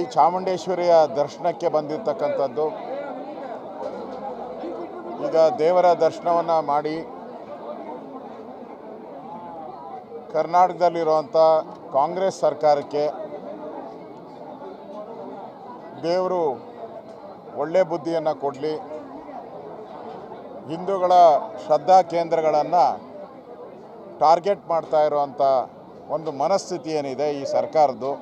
ಈ ಚಾಮುಂಡೇಶ್ವರಿಯ ದರ್ಶನಕ್ಕೆ ಬಂದಿರತಕ್ಕಂಥದ್ದು. ಈಗ ದೇವರ ದರ್ಶನವನ್ನು ಮಾಡಿ ಕರ್ನಾಟಕದಲ್ಲಿರುವಂಥ ಕಾಂಗ್ರೆಸ್ ಸರ್ಕಾರಕ್ಕೆ ದೇವರು ಒಳ್ಳೆ ಬುದ್ಧಿಯನ್ನು ಕೊಡಲಿ. ಹಿಂದೂಗಳ ಶ್ರದ್ಧಾ ಕೇಂದ್ರಗಳನ್ನು ಟಾರ್ಗೆಟ್ ಮಾಡ್ತಾ ಇರುವಂಥ ಒಂದು ಮನಸ್ಥಿತಿ ಏನಿದೆ ಈ ಸರ್ಕಾರದ್ದು.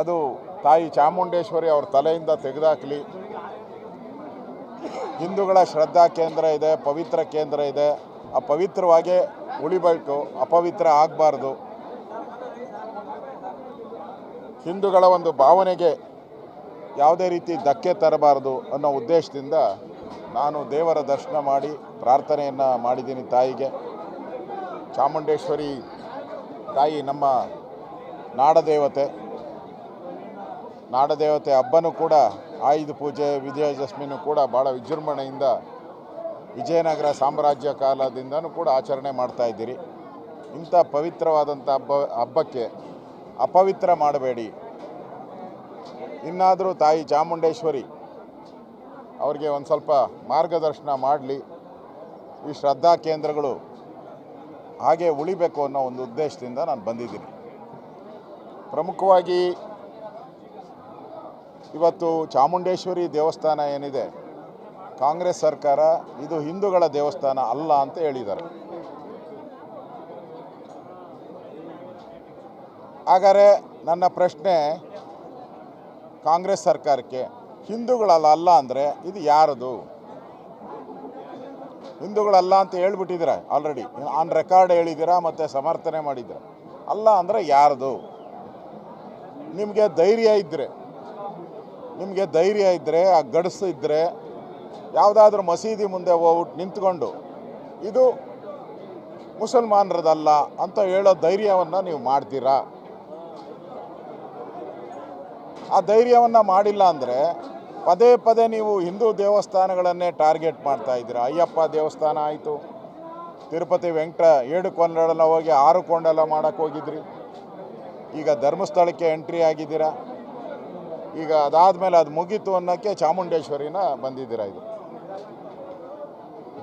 ಅದು ತಾಯಿ ಚಾಮುಂಡೇಶ್ವರಿ ಅವ್ರ ತಲೆಯಿಂದ ತೆಗೆದಾಕಲಿ. ಹಿಂದೂಗಳ ಶ್ರದ್ಧಾ ಕೇಂದ್ರ ಇದೆ, ಪವಿತ್ರ ಕೇಂದ್ರ ಇದೆ. ಆ ಪವಿತ್ರವಾಗೇ ಉಳಿಬೇಕು ಅಪವಿತ್ರ ಆಗಬಾರ್ದು. ಹಿಂದೂಗಳ ಒಂದು ಭಾವನೆಗೆ ಯಾವುದೇ ರೀತಿ ಧಕ್ಕೆ ತರಬಾರ್ದು ಅನ್ನೋ ಉದ್ದೇಶದಿಂದ ನಾನು ದೇವರ ದರ್ಶನ ಮಾಡಿ ಪ್ರಾರ್ಥನೆಯನ್ನು ಮಾಡಿದ್ದೀನಿ ತಾಯಿಗೆ. ಚಾಮುಂಡೇಶ್ವರಿ ತಾಯಿ ನಮ್ಮ ನಾಡದೇವತೆ. ನಾಡದೇವತೆ ಹಬ್ಬನೂ ಕೂಡ, ಆಯುಧ ಪೂಜೆ ವಿಜಯದಶಮಿನೂ ಕೂಡ ಭಾಳ ವಿಜೃಂಭಣೆಯಿಂದ ವಿಜಯನಗರ ಸಾಮ್ರಾಜ್ಯ ಕಾಲದಿಂದನೂ ಕೂಡ ಆಚರಣೆ ಮಾಡ್ತಾ ಇದ್ದೀರಿ. ಇಂಥ ಪವಿತ್ರವಾದಂಥ ಹಬ್ಬ, ಹಬ್ಬಕ್ಕೆ ಅಪವಿತ್ರ ಮಾಡಬೇಡಿ. ಇನ್ನಾದರೂ ತಾಯಿ ಚಾಮುಂಡೇಶ್ವರಿ ಅವರಿಗೆ ಒಂದು ಸ್ವಲ್ಪ ಮಾರ್ಗದರ್ಶನ ಮಾಡಲಿ. ಈ ಶ್ರದ್ಧಾ ಕೇಂದ್ರಗಳು ಹಾಗೆ ಉಳಿಬೇಕು ಅನ್ನೋ ಒಂದು ಉದ್ದೇಶದಿಂದ ನಾನು ಬಂದಿದ್ದೀನಿ. ಪ್ರಮುಖವಾಗಿ ಇವತ್ತು ಚಾಮುಂಡೇಶ್ವರಿ ದೇವಸ್ಥಾನ ಏನಿದೆ, ಕಾಂಗ್ರೆಸ್ ಸರ್ಕಾರ ಇದು ಹಿಂದೂಗಳ ದೇವಸ್ಥಾನ ಅಲ್ಲ ಅಂತ ಹೇಳಿದ್ದಾರೆ. ಹಾಗಾದರೆ ನನ್ನ ಪ್ರಶ್ನೆ, ಕಾಂಗ್ರೆಸ್ ಸರ್ಕಾರಕ್ಕೆ ಹಿಂದೂಗಳಲ್ಲ ಅಲ್ಲ ಅಂದರೆ ಇದು ಯಾರದು? ಹಿಂದೂಗಳಲ್ಲ ಅಂತ ಹೇಳ್ಬಿಟ್ಟಿದ್ದೀರ ಆಲ್ರೆಡಿ ಆನ್ ರೆಕಾರ್ಡ್ ಹೇಳಿದ್ದೀರಾ ಮತ್ತು ಸಮರ್ಥನೆ ಮಾಡಿದ್ದೀರ? ಅಲ್ಲ ಅಂದರೆ ಯಾರದು? ನಿಮಗೆ ಧೈರ್ಯ ಇದ್ದರೆ ನಿಮಗೆ ಧೈರ್ಯ ಇದ್ದರೆ ಆ ಗಡಸು ಇದ್ದರೆ ಯಾವುದಾದ್ರೂ ಮಸೀದಿ ಮುಂದೆ ಹೋಗ್ಬಿಟ್ಟು ನಿಂತ್ಕೊಂಡು, ಇದು ಮುಸಲ್ಮಾನರದಲ್ಲ ಅಂತ ಹೇಳೋ ಧೈರ್ಯವನ್ನು ನೀವು ಮಾಡ್ತೀರಾ? ಆ ಧೈರ್ಯವನ್ನು ಮಾಡಿಲ್ಲ ಅಂದರೆ ಪದೇ ಪದೇ ನೀವು ಹಿಂದೂ ದೇವಸ್ಥಾನಗಳನ್ನೇ ಟಾರ್ಗೆಟ್ ಮಾಡ್ತಾ ಇದ್ದೀರಾ? ಅಯ್ಯಪ್ಪ ದೇವಸ್ಥಾನ ಆಯಿತು. ತಿರುಪತಿ ವೆಂಕಟ ಏಳು ಕೊಂಡೆಲ್ಲ ಹೋಗಿ ಆರು ಕೊಂಡೆಲ್ಲ ಮಾಡೋಕ್ಕೆ ಹೋಗಿದ್ರಿ. ಈಗ ಧರ್ಮಸ್ಥಳಕ್ಕೆ ಎಂಟ್ರಿ ಆಗಿದ್ದೀರಾ? ಈಗ ಅದಾದಮೇಲೆ ಅದು ಮುಗೀತು ಅನ್ನೋಕ್ಕೆ ಚಾಮುಂಡೇಶ್ವರಿನ ಬಂದಿದ್ದೀರ ಇದು?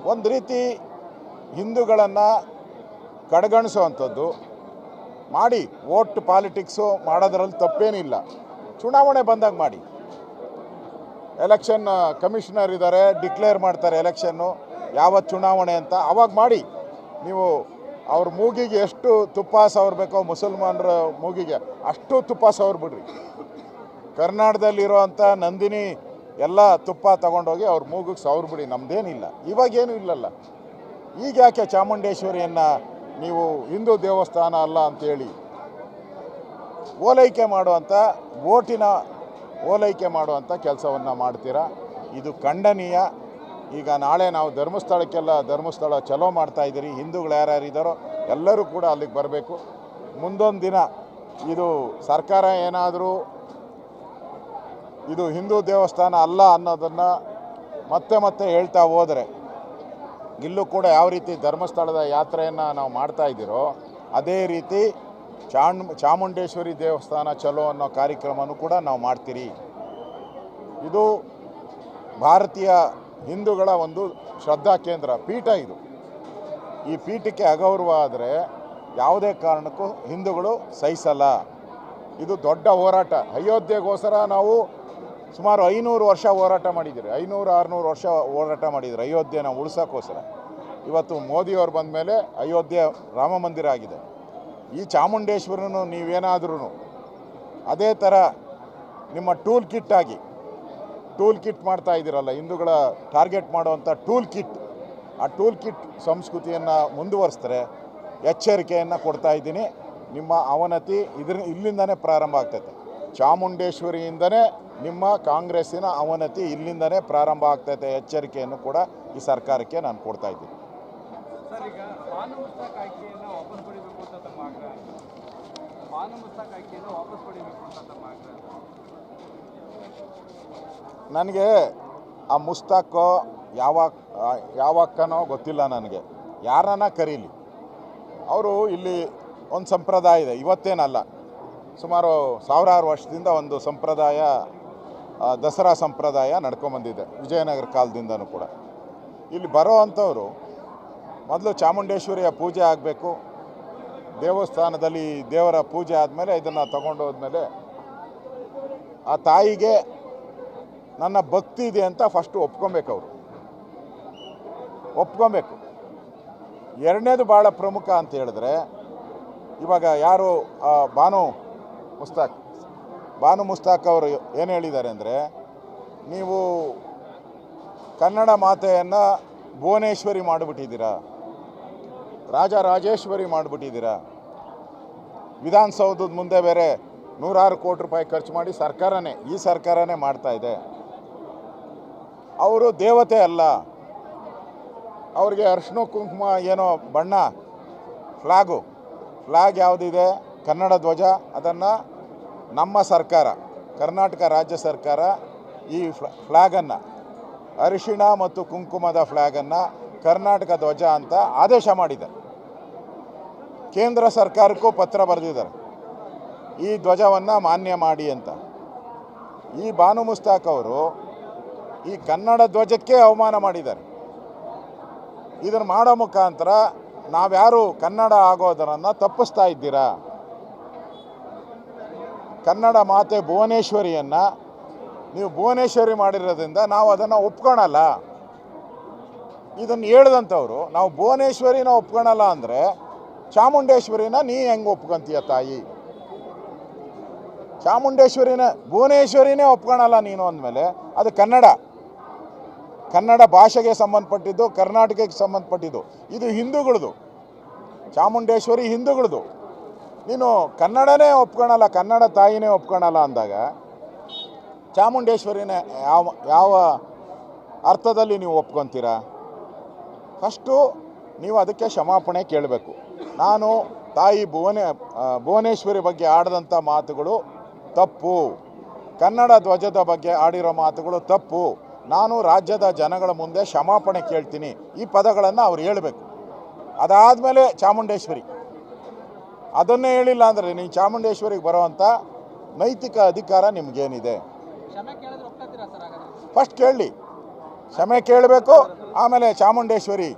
ಒಂದು ರೀತಿ ಹಿಂದೂಗಳನ್ನು ಕಡೆಗಣಿಸುವಂಥದ್ದು. ಮಾಡಿ, ವೋಟ್ ಪಾಲಿಟಿಕ್ಸು ಮಾಡೋದ್ರಲ್ಲಿ ತಪ್ಪೇನಿಲ್ಲ. ಚುನಾವಣೆ ಬಂದಾಗ ಮಾಡಿ. ಎಲೆಕ್ಷನ್ ಕಮಿಷನರ್ ಇದ್ದಾರೆ, ಡಿಕ್ಲೇರ್ ಮಾಡ್ತಾರೆ ಎಲೆಕ್ಷನ್ನು. ಯಾವತ್ತು ಚುನಾವಣೆ ಅಂತ ಅವಾಗ ಮಾಡಿ. ನೀವು ಅವ್ರ ಮೂಗಿಗೆ ಎಷ್ಟು ತುಪ್ಪ ಸವರ್ಬೇಕೋ ಮುಸಲ್ಮಾನರ ಮೂಗಿಗೆ ಅಷ್ಟು ತುಪ್ಪ ಸವರ್ಬಿಡ್ರಿ. ಕರ್ನಾಟಕದಲ್ಲಿರುವಂಥ ನಂದಿನಿ ಎಲ್ಲ ತುಪ್ಪ ತಗೊಂಡೋಗಿ ಅವ್ರ ಮೂಗಿಗೆ ಬಿಡಿ ನಮ್ಮದೇನಿಲ್ಲ ಇವಾಗೇನು ಇಲ್ಲಲ್ಲ. ಈಗ ಯಾಕೆ ಚಾಮುಂಡೇಶ್ವರಿಯನ್ನು ನೀವು ಹಿಂದೂ ದೇವಸ್ಥಾನ ಅಲ್ಲ ಅಂತೇಳಿ ಓಲೈಕೆ ಮಾಡುವಂಥ, ಓಟಿನ ಓಲೈಕೆ ಮಾಡುವಂಥ ಕೆಲಸವನ್ನು ಮಾಡ್ತೀರಾ? ಇದು ಖಂಡನೀಯ. ಈಗ ನಾಳೆ ನಾವು ಧರ್ಮಸ್ಥಳಕ್ಕೆಲ್ಲ ಧರ್ಮಸ್ಥಳ ಚಲೋ ಮಾಡ್ತಾ ಇದ್ದೀರಿ, ಹಿಂದೂಗಳು ಯಾರ್ಯಾರು ಇದ್ದಾರೋ ಎಲ್ಲರೂ ಕೂಡ ಅಲ್ಲಿಗೆ ಬರಬೇಕು. ಮುಂದೊಂದು ದಿನ ಇದು ಸರ್ಕಾರ ಏನಾದರೂ ಇದು ಹಿಂದೂ ದೇವಸ್ಥಾನ ಅಲ್ಲ ಅನ್ನೋದನ್ನು ಮತ್ತೆ ಮತ್ತೆ ಹೇಳ್ತಾ ಹೋದರೆ, ಇಲ್ಲೂ ಕೂಡ ಯಾವ ರೀತಿ ಧರ್ಮಸ್ಥಳದ ಯಾತ್ರೆಯನ್ನು ನಾವು ಮಾಡ್ತಾ ಇದ್ದೀರೋ, ಅದೇ ರೀತಿ ಚಾಣ್, ಚಾಮುಂಡೇಶ್ವರಿ ದೇವಸ್ಥಾನ ಚಲೋ ಅನ್ನೋ ಕಾರ್ಯಕ್ರಮನೂ ಕೂಡ ನಾವು ಮಾಡ್ತೀರಿ. ಇದು ಭಾರತೀಯ ಹಿಂದೂಗಳ ಒಂದು ಶ್ರದ್ಧಾ ಕೇಂದ್ರ, ಪೀಠ ಇದು. ಈ ಪೀಠಕ್ಕೆ ಅಗೌರವ ಆದರೆ ಯಾವುದೇ ಕಾರಣಕ್ಕೂ ಹಿಂದೂಗಳು ಸಹಿಸಲ್ಲ. ಇದು ದೊಡ್ಡ ಹೋರಾಟ. ಅಯೋಧ್ಯೆಗೋಸ್ಕರ ನಾವು ಸುಮಾರು ಐನೂರು ವರ್ಷ ಹೋರಾಟ ಮಾಡಿದ್ದೀರಿ. ಐನೂರು, ಆರುನೂರು ವರ್ಷ ಹೋರಾಟ ಮಾಡಿದ್ದೀರಿ. ಅಯೋಧ್ಯೆನ ಉಳಿಸೋಕ್ಕೋಸ್ಕರ. ಇವತ್ತು ಮೋದಿಯವ್ರು ಬಂದ ಮೇಲೆ ಅಯೋಧ್ಯೆ ರಾಮ ಮಂದಿರ ಆಗಿದೆ. ಈ ಚಾಮುಂಡೇಶ್ವರನು ನೀವೇನಾದ್ರೂ ಅದೇ ಥರ ನಿಮ್ಮ ಟೂಲ್ ಕಿಟ್ ಆಗಿ, ಟೂಲ್ ಕಿಟ್ ಮಾಡ್ತಾ ಇದ್ದೀರಲ್ಲ, ಹಿಂದೂಗಳ ಟಾರ್ಗೆಟ್ ಮಾಡುವಂಥ ಟೂಲ್ ಕಿಟ್, ಆ ಟೂಲ್ ಕಿಟ್ ಸಂಸ್ಕೃತಿಯನ್ನು ಮುಂದುವರಿಸಿದ್ರೆ ಎಚ್ಚರಿಕೆಯನ್ನು ಕೊಡ್ತಾ ಇದ್ದೀನಿ. ನಿಮ್ಮ ಅವನತಿ ಇದ್ರ, ಇಲ್ಲಿಂದನೇ ಪ್ರಾರಂಭ ಆಗ್ತೈತೆ. ಚಾಮುಂಡೇಶ್ವರಿಯಿಂದನೇ ನಿಮ್ಮ ಕಾಂಗ್ರೆಸ್ಸಿನ ಅವನತಿ ಇಲ್ಲಿಂದನೇ ಪ್ರಾರಂಭ ಆಗ್ತೈತೆ ಎಚ್ಚರಿಕೆಯನ್ನು ಕೂಡ ಈ ಸರ್ಕಾರಕ್ಕೆ ನಾನು ಕೊಡ್ತಾ ಇದ್ದೀನಿ. ನನಗೆ ಆ ಮುಸ್ತಾಕೋ ಯಾವ ಯಾವಕ್ಕನೋ ಗೊತ್ತಿಲ್ಲ ನನಗೆ. ಯಾರನ್ನ ಕರೀಲಿ? ಅವರು ಇಲ್ಲಿ ಒಂದು ಸಂಪ್ರದಾಯ ಇದೆ. ಇವತ್ತೇನಲ್ಲ ಸುಮಾರು ಸಾವಿರಾರು ವರ್ಷದಿಂದ ಒಂದು ಸಂಪ್ರದಾಯ ದಸರಾ ಸಂಪ್ರದಾಯ ನಡ್ಕೊಂಬಂದಿದೆ, ವಿಜಯನಗರ ಕಾಲದಿಂದನೂ ಕೂಡ. ಇಲ್ಲಿ ಬರೋ ಅಂಥವ್ರು ಮೊದಲು ಚಾಮುಂಡೇಶ್ವರಿಯ ಪೂಜೆ ಆಗಬೇಕು, ದೇವಸ್ಥಾನದಲ್ಲಿ ದೇವರ ಪೂಜೆ ಆದಮೇಲೆ ಇದನ್ನು ತಗೊಂಡು ಹೋದ್ಮೇಲೆ ಆ ತಾಯಿಗೆ ನನ್ನ ಭಕ್ತಿ ಇದೆ ಅಂತ ಫಸ್ಟು ಒಪ್ಕೊಬೇಕು ಅವರು ಒಪ್ಕೊಬೇಕು. ಎರಡನೇದು ಭಾಳ ಪ್ರಮುಖ ಅಂತ ಹೇಳಿದ್ರೆ, ಇವಾಗ ಯಾರು ಬಾನು ಮುಸ್ತಾಕ್ ಬಾನು ಮುಸ್ತಾಕ್ ಅವರು ಏನು ಹೇಳಿದ್ದಾರೆ ಅಂದರೆ, ನೀವು ಕನ್ನಡ ಮಾತೆಯನ್ನು ಭುವನೇಶ್ವರಿ ಮಾಡಿಬಿಟ್ಟಿದ್ದೀರಾ ರಾಜರಾಜೇಶ್ವರಿ ಮಾಡಿಬಿಟ್ಟಿದ್ದೀರಾ, ವಿಧಾನಸೌಧದ ಮುಂದೆ ಬೇರೆ ನೂರಾರು ಕೋಟಿ ರೂಪಾಯಿ ಖರ್ಚು ಮಾಡಿ ಸರ್ಕಾರನೇ, ಈ ಸರ್ಕಾರನೇ ಮಾಡ್ತಾ ಇದೆ. ಅವರು ದೇವತೆ ಅಲ್ಲ. ಅವರಿಗೆ ಅರ್ಶಿನ ಕುಂಕುಮ ಏನೋ ಬಣ್ಣ, ಫ್ಲಾಗು, ಫ್ಲಾಗ್ ಯಾವುದಿದೆ, ಕನ್ನಡ ಧ್ವಜ, ಅದನ್ನು ನಮ್ಮ ಸರ್ಕಾರ, ಕರ್ನಾಟಕ ರಾಜ್ಯ ಸರ್ಕಾರ ಈ ಫ್ಲ ಫ್ಲ್ಯಾಗನ್ನು ಅರಿಶಿಣ ಮತ್ತು ಕುಂಕುಮದ ಫ್ಲ್ಯಾಗನ್ನು ಕರ್ನಾಟಕ ಧ್ವಜ ಅಂತ ಆದೇಶ ಮಾಡಿದ್ದಾರೆ ಕೇಂದ್ರ ಸರ್ಕಾರಕ್ಕೂ ಪತ್ರ ಬರೆದಿದ್ದಾರೆ. ಈ ಧ್ವಜವನ್ನು ಮಾನ್ಯ ಮಾಡಿ ಅಂತ. ಈ ಬಾನು ಮುಸ್ತಾಕ್ ಅವರು ಈ ಕನ್ನಡ ಧ್ವಜಕ್ಕೆ ಅವಮಾನ ಮಾಡಿದ್ದಾರೆ. ಇದನ್ನು ಮಾಡೋ ಮುಖಾಂತರ ನಾವ್ಯಾರು ಕನ್ನಡ ಆಗೋದರನ್ನು ತಪ್ಪಿಸ್ತಾ ಇದ್ದೀರಾ? ಕನ್ನಡ ಮಾತೆ ಭುವನೇಶ್ವರಿಯನ್ನು ನೀವು ಭುವನೇಶ್ವರಿ ಮಾಡಿರೋದ್ರಿಂದ ನಾವು ಅದನ್ನು ಒಪ್ಕೊಳಲ್ಲ. ಇದನ್ನು ಹೇಳ್ದಂಥವ್ರು, ನಾವು ಭುವನೇಶ್ವರಿನ ಒಪ್ಕೊಳಲ್ಲ ಅಂದರೆ ಚಾಮುಂಡೇಶ್ವರಿನ ನೀ ಹೆಂಗೆ ಒಪ್ಕೊಂತೀಯ ತಾಯಿ? ಚಾಮುಂಡೇಶ್ವರಿನ, ಭುವನೇಶ್ವರಿನೇ ಒಪ್ಕೊಳಲ್ಲ ನೀನು ಅಂದಮೇಲೆ ಅದು ಕನ್ನಡ. ಕನ್ನಡ ಭಾಷೆಗೆ ಸಂಬಂಧಪಟ್ಟಿದ್ದು, ಕರ್ನಾಟಕಕ್ಕೆ ಸಂಬಂಧಪಟ್ಟಿದ್ದು, ಇದು ಹಿಂದೂಗಳದು. ಚಾಮುಂಡೇಶ್ವರಿ ಹಿಂದೂಗಳದು. ನೀನು ಕನ್ನಡನೇ ಒಪ್ಕೊಳಲ್ಲ, ಕನ್ನಡ ತಾಯಿನೇ ಒಪ್ಕೊಳಲ್ಲ ಅಂದಾಗ ಚಾಮುಂಡೇಶ್ವರಿನೇ ಯಾವ ಯಾವ ಅರ್ಥದಲ್ಲಿ ನೀವು ಒಪ್ಕೊತೀರಾ? ಫಸ್ಟು ನೀವು ಅದಕ್ಕೆ ಕ್ಷಮಾಪಣೆ ಕೇಳಬೇಕು. ನಾನು ತಾಯಿ ಭುವನೇ ಭುವನೇಶ್ವರಿ ಬಗ್ಗೆ ಆಡಿದಂಥ ಮಾತುಗಳು ತಪ್ಪು. ಕನ್ನಡ ಧ್ವಜದ ಬಗ್ಗೆ ಆಡಿರೋ ಮಾತುಗಳು ತಪ್ಪು. ನಾನು ರಾಜ್ಯದ ಜನಗಳ ಮುಂದೆ ಕ್ಷಮಾಪಣೆ ಕೇಳ್ತೀನಿ. ಈ ಪದಗಳನ್ನು ಅವ್ರು ಹೇಳಬೇಕು. ಅದಾದಮೇಲೆ ಚಾಮುಂಡೇಶ್ವರಿ. ಅದನ್ನೇ ಹೇಳಿಲ್ಲ ಅಂದರೆ ನೀವು ಚಾಮುಂಡೇಶ್ವರಿಗೆ ಬರೋವಂಥ ನೈತಿಕ ಅಧಿಕಾರ ನಿಮಗೇನಿದೆ? ಫಸ್ಟ್ ಕೇಳಿ. ಕ್ಷಮೆ ಕೇಳಬೇಕು ಆಮೇಲೆ ಚಾಮುಂಡೇಶ್ವರಿ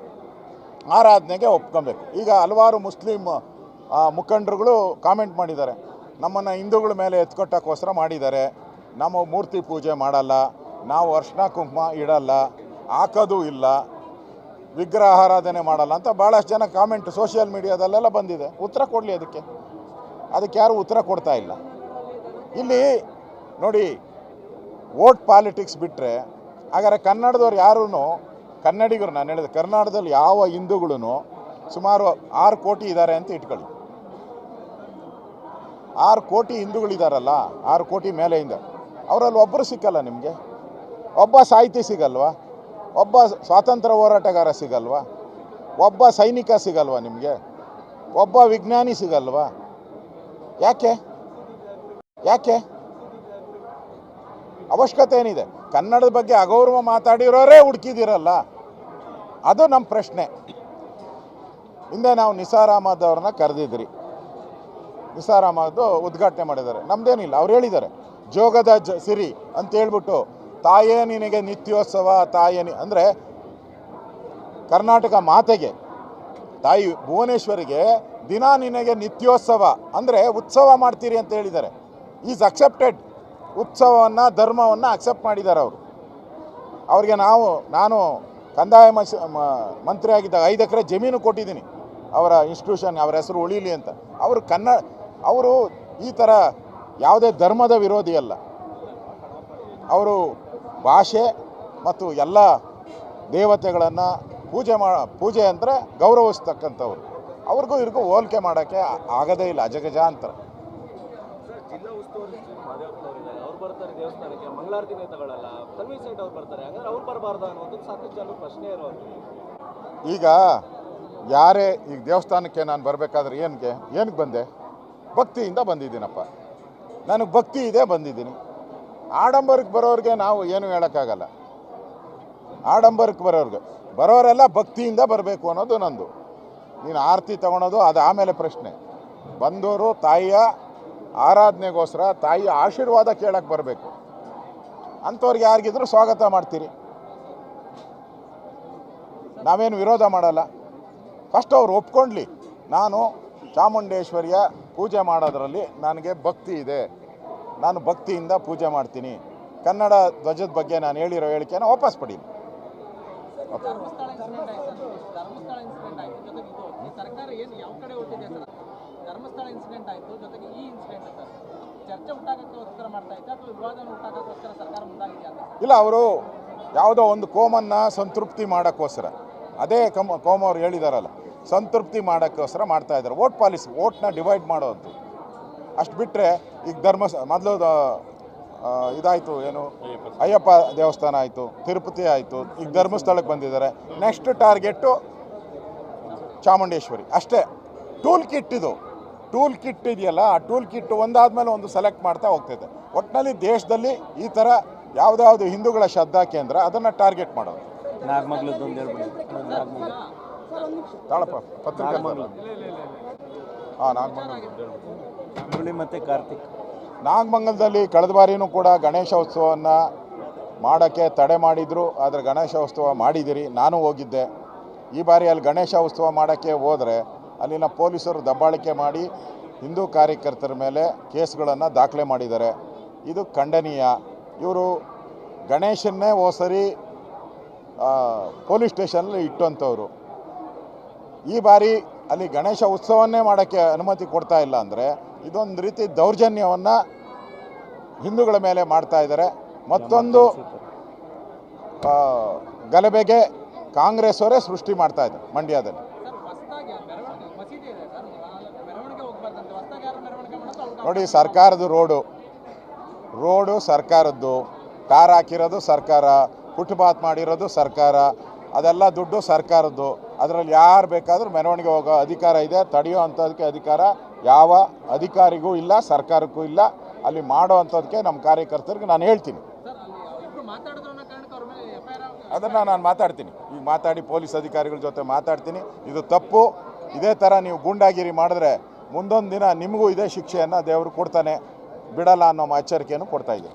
ಆರಾಧನೆಗೆ ಒಪ್ಕೊಬೇಕು. ಈಗ ಹಲವಾರು ಮುಸ್ಲಿಂ ಮುಖಂಡರುಗಳು ಕಾಮೆಂಟ್ ಮಾಡಿದ್ದಾರೆ. ನಮ್ಮನ್ನು ಹಿಂದೂಗಳ ಮೇಲೆ ಎತ್ಕೊಟ್ಟಕ್ಕೋಸ್ಕರ ಮಾಡಿದ್ದಾರೆ. ನಮ್ಮ ಮೂರ್ತಿ ಪೂಜೆ ಮಾಡಲ್ಲ ನಾವು ಅರ್ಶಿನ ಕುಂಕುಮ ಇಡಲ್ಲ ಹಾಕೋದು ಇಲ್ಲ. ವಿಗ್ರಹ ಆರಾಧನೆ ಮಾಡಲ್ಲ ಅಂತ ಭಾಳಷ್ಟು ಜನ ಕಾಮೆಂಟ್ ಸೋಷಿಯಲ್ ಮೀಡಿಯಾದಲ್ಲೆಲ್ಲ ಬಂದಿದೆ. ಉತ್ತರ ಕೊಡಲಿ ಅದಕ್ಕೆ. ಅದಕ್ಕೆ ಯಾರು ಉತ್ತರ ಕೊಡ್ತಾ ಇಲ್ಲ. ಇಲ್ಲಿ ನೋಡಿ, ವೋಟ್ ಪಾಲಿಟಿಕ್ಸ್ ಬಿಟ್ಟರೆ ಹಾಗಾದ್ರೆ ಕನ್ನಡದವ್ರು ಯಾರೂ ಕನ್ನಡಿಗರು ನಾನು ಹೇಳಿದೆ ಕರ್ನಾಟಕದಲ್ಲಿ ಯಾವ ಹಿಂದೂಗಳೂ ಸುಮಾರು ಆರು ಕೋಟಿ ಇದ್ದಾರೆ ಅಂತ ಇಟ್ಕೊಳ್ಳಿ. ಆರು ಕೋಟಿ ಹಿಂದೂಗಳಿದಾರಲ್ಲ, ಆರು ಕೋಟಿ ಮೇಲೆಯಿಂದ. ಅವರಲ್ಲಿ ಒಬ್ಬರು ಸಿಕ್ಕಲ್ಲ ನಿಮಗೆ? ಒಬ್ಬ ಸಾಹಿತಿ ಸಿಗಲ್ವಾ? ಒಬ್ಬ ಸ್ವಾತಂತ್ರ್ಯ ಹೋರಾಟಗಾರ ಸಿಗಲ್ವಾ? ಒಬ್ಬ ಸೈನಿಕ ಸಿಗಲ್ವಾ ನಿಮಗೆ? ಒಬ್ಬ ವಿಜ್ಞಾನಿ ಸಿಗಲ್ವಾ? ಯಾಕೆ? ಯಾಕೆ? ಅವಶ್ಯಕತೆ ಏನಿದೆ? ಕನ್ನಡದ ಬಗ್ಗೆ ಅಗೌರವ ಮಾತಾಡಿರೋರೇ ಹುಡುಕಿದಿರಲ್ಲ. ಅದು ನಮ್ಮ ಪ್ರಶ್ನೆ. ಹಿಂದೆ ನಾವು ನಿಸಾರ್ ಅಹಮದ್ ಅವ್ರನ್ನ ಕರೆದಿದ್ರಿ. ನಿಸಾರ್ ಅಹಮದ್ ಉದ್ಘಾಟನೆ ಮಾಡಿದ್ದಾರೆ. ನಮ್ದೇನಿಲ್ಲ, ಅವ್ರು ಹೇಳಿದ್ದಾರೆ. ಜೋಗದ ಜ ಸಿರಿ ಅಂತ ಹೇಳ್ಬಿಟ್ಟು ತಾಯೇ ನಿನಗೆ ನಿತ್ಯೋತ್ಸವ, ತಾಯೇ ನಿ, ಅಂದರೆ ಕರ್ನಾಟಕ ಮಾತೆಗೆ, ತಾಯಿ ಭುವನೇಶ್ವರಿಗೆ ದಿನ ನಿನಗೆ ನಿತ್ಯೋತ್ಸವ, ಅಂದರೆ ಉತ್ಸವ ಮಾಡ್ತೀರಿ ಅಂತ ಹೇಳಿದ್ದಾರೆ. ಈಸ್ ಅಕ್ಸೆಪ್ಟೆಡ್ ಉತ್ಸವವನ್ನು, ಧರ್ಮವನ್ನು ಅಕ್ಸೆಪ್ಟ್ ಮಾಡಿದ್ದಾರೆ ಅವರು. ಅವ್ರಿಗೆ ನಾವು, ನಾನು ಕಂದಾಯ ಮಂತ್ರಿ ಆಗಿದ್ದಾಗ ಐದು ಎಕರೆ ಜಮೀನು ಕೊಟ್ಟಿದ್ದೀನಿ. ಅವರ ಇನ್ಸ್ಟಿಟ್ಯೂಷನ್ ಅವರ ಹೆಸರು ಉಳಿಲಿ ಅಂತ. ಅವರು ಕನ್ನಡ ಅವರು ಈ ಥರ ಯಾವುದೇ ಧರ್ಮದ ವಿರೋಧಿ ಅಲ್ಲ. ಅವರು ಭಾಷೆ ಮತ್ತು ಎಲ್ಲ ದೇವತೆಗಳನ್ನು ಪೂಜೆ ಮಾ ಪೂಜೆ ಅಂದರೆ ಗೌರವಿಸ್ತಕ್ಕಂಥವ್ರು. ಅವ್ರಿಗೂ ಇವ್ರಿಗೂ ಹೋಲಿಕೆ ಮಾಡೋಕ್ಕೆ ಆಗದೇ ಇಲ್ಲ ಅಜಗಜ ಇರೋದು. ಈಗ ಯಾರೇ ಈಗ ದೇವಸ್ಥಾನಕ್ಕೆ ನಾನು ಬರಬೇಕಾದ್ರೆ ಏನಕ್ಕೆ ಏನಕ್ಕೆ ಬಂದೆ? ಭಕ್ತಿಯಿಂದ ಬಂದಿದ್ದೀನಪ್ಪ. ನನಗೆ ಭಕ್ತಿ ಇದೆ ಬಂದಿದ್ದೀನಿ. ಆಡಂಬರಕ್ಕೆ ಬರೋರಿಗೆ ನಾವು ಏನು ಹೇಳೋಕ್ಕಾಗಲ್ಲ. ಆಡಂಬರಕ್ಕೆ ಬರೋರಿಗೆ. ಬರೋರೆಲ್ಲ ಭಕ್ತಿಯಿಂದ ಬರಬೇಕು ಅನ್ನೋದು ನಂದು. ನೀನು ಆರತಿ ತಗೊಳೋದು ಅದು ಆಮೇಲೆ ಪ್ರಶ್ನೆ. ಬಂದವರು ತಾಯಿಯ ಆರಾಧನೆಗೋಸ್ಕರ ತಾಯಿಯ ಆಶೀರ್ವಾದ ಕೇಳಕ್ಕೆ ಬರಬೇಕು. ಅಂಥವ್ರಿಗೆ ಯಾರಿಗಿದ್ರು ಸ್ವಾಗತ ಮಾಡ್ತೀರಿ. ನಾವೇನು ವಿರೋಧ ಮಾಡಲ್ಲ. ಫಸ್ಟ್ ಅವ್ರು ಒಪ್ಕೊಂಡ್ಲಿ. ನಾನು ಚಾಮುಂಡೇಶ್ವರಿಯ ಪೂಜೆ ಮಾಡೋದ್ರಲ್ಲಿ ನನಗೆ ಭಕ್ತಿ ಇದೆ. ನಾನು ಭಕ್ತಿಯಿಂದ ಪೂಜೆ ಮಾಡ್ತೀನಿ. ಕನ್ನಡ ಧ್ವಜದ ಬಗ್ಗೆ ನಾನು ಹೇಳಿರೋ ಹೇಳಿಕೆನ ವಾಪಸ್ ಪಡೀನಿ ಇಲ್ಲ ಅವರು ಯಾವುದೋ ಒಂದು ಕೋಮನ್ನು ಸಂತೃಪ್ತಿ ಮಾಡೋಕ್ಕೋಸ್ಕರ. ಅದೇ ಕಮ ಕೋಮ ಅವ್ರು ಹೇಳಿದಾರಲ್ಲ ಸಂತೃಪ್ತಿ ಮಾಡೋಕ್ಕೋಸ್ಕರ ಮಾಡ್ತಾ ಇದ್ದಾರೆ. ವೋಟ್ ಪಾಲಿಸಿ ವೋಟ್ನ ಡಿವೈಡ್ ಮಾಡೋದು. ಅಷ್ಟು ಬಿಟ್ಟರೆ ಈಗ ಧರ್ಮ ಮೊದಲು ಇದಾಯಿತು ಏನು? ಅಯ್ಯಪ್ಪ ದೇವಸ್ಥಾನ. ಆಯಿತು ತಿರುಪತಿ ಆಯಿತು ಈಗ ಧರ್ಮಸ್ಥಳಕ್ಕೆ ಬಂದಿದ್ದಾರೆ. Next target Chamundeshwari. ಅಷ್ಟೇ ಟೂಲ್ ಕಿಟ್ ಇದು. ಟೂಲ್ ಕಿಟ್ ಇದೆಯಲ್ಲ ಆ ಟೂಲ್ ಕಿಟ್ ಒಂದಾದ್ಮೇಲೆ ಒಂದು ಸೆಲೆಕ್ಟ್ ಮಾಡ್ತಾ ಹೋಗ್ತೈತೆ. ಒಟ್ಟಿನಲ್ಲಿ ದೇಶದಲ್ಲಿ ಈ ಥರ ಯಾವುದ್ಯಾವುದು ಹಿಂದೂಗಳ ಶ್ರದ್ಧಾ ಕೇಂದ್ರ ಅದನ್ನು ಟಾರ್ಗೆಟ್ ಮಾಡೋದು. ತಾಳಪ್ಪ ಪತ್ರಿಕೆ. ಹಾಂ ನಾಗಮಂಗಲ. ಹುಳಿ ಮತ್ತು ಕಾರ್ತಿಕ್. ನಾಗಮಂಗಲದಲ್ಲಿ ಕಳೆದ ಬಾರಿನೂ ಕೂಡ ಗಣೇಶ ಉತ್ಸವವನ್ನು ಮಾಡೋಕ್ಕೆ ತಡೆ ಮಾಡಿದರು. ಆದರೆ ಗಣೇಶ ಉತ್ಸವ ಮಾಡಿದಿರಿ. ನಾನು ಹೋಗಿದ್ದೆ. ಈ ಬಾರಿ ಅಲ್ಲಿ ಗಣೇಶ ಉತ್ಸವ ಮಾಡೋಕ್ಕೆ ಹೋದರೆ ಅಲ್ಲಿನ ಪೊಲೀಸರು ದಬ್ಬಾಳಿಕೆ ಮಾಡಿ ಹಿಂದೂ ಕಾರ್ಯಕರ್ತರ ಮೇಲೆ ಕೇಸ್ಗಳನ್ನು ದಾಖಲೆ ಮಾಡಿದ್ದಾರೆ. ಇದು ಖಂಡನೀಯ. ಇವರು ಗಣೇಶನ್ನೇ ಹೋಸರಿ ಪೊಲೀಸ್ ಸ್ಟೇಷನಲ್ಲಿ ಇಟ್ಟಂಥವ್ರು. ಈ ಬಾರಿ ಅಲ್ಲಿ ಗಣೇಶ ಉತ್ಸವನ್ನೇ ಮಾಡೋಕ್ಕೆ ಅನುಮತಿ ಕೊಡ್ತಾ ಇಲ್ಲ ಅಂದರೆ ಇದೊಂದು ರೀತಿ ದೌರ್ಜನ್ಯವನ್ನು ಹಿಂದೂಗಳ ಮೇಲೆ ಮಾಡ್ತಾ ಇದ್ದಾರೆ. ಮತ್ತೊಂದು ಗಲಭೆಗೆ ಕಾಂಗ್ರೆಸ್ ಅವರೇ ಸೃಷ್ಟಿ ಮಾಡ್ತಾ ಇದ್ದಾರೆ ಮಂಡ್ಯದಲ್ಲಿ. ನೋಡಿ, ಸರ್ಕಾರದ ರೋಡು ರೋಡು ಸರ್ಕಾರದ್ದು ಕಾರ್ ಹಾಕಿರೋದು ಸರ್ಕಾರ, ಫುಟ್ಪಾತ್ ಮಾಡಿರೋದು ಸರ್ಕಾರ, ಅದೆಲ್ಲ ದುಡ್ಡು ಸರ್ಕಾರದ್ದು. ಅದರಲ್ಲಿ ಯಾರು ಬೇಕಾದರೂ ಮೆರವಣಿಗೆ ಹೋಗೋ ಅಧಿಕಾರ ಇದೆ, ತಡೆಯೋ ಅಂಥದಕ್ಕೆ ಅಧಿಕಾರ ಯಾವ ಅಧಿಕಾರಿಗೂ ಇಲ್ಲ ಸರ್ಕಾರಕ್ಕೂ ಇಲ್ಲ ಅಲ್ಲಿ ಮಾಡೋ ಅಂಥದಕ್ಕೆ ನಮ್ಮ ಕಾರ್ಯಕರ್ತರಿಗೆ ನಾನು ಹೇಳ್ತೀನಿ. ಅದನ್ನು ನಾನು ಮಾತಾಡ್ತೀನಿ. ಈಗ ಮಾತಾಡಿ ಪೊಲೀಸ್ ಅಧಿಕಾರಿಗಳ ಜೊತೆ ಮಾತಾಡ್ತೀನಿ. ಇದು ತಪ್ಪು. ಇದೇ ಥರ ನೀವು ಗೂಂಡಾಗಿರಿ ಮಾಡಿದ್ರೆ ಮುಂದೊಂದು ದಿನ ನಿಮಗೂ ಇದೇ ಶಿಕ್ಷೆಯನ್ನು ದೇವರು ಕೊಡ್ತಾನೆ. ಬಿಡಲ್ಲ ಅನ್ನೋ ಎಚ್ಚರಿಕೆಯನ್ನು ಕೊಡ್ತಾ ಇದ್ದೀನಿ.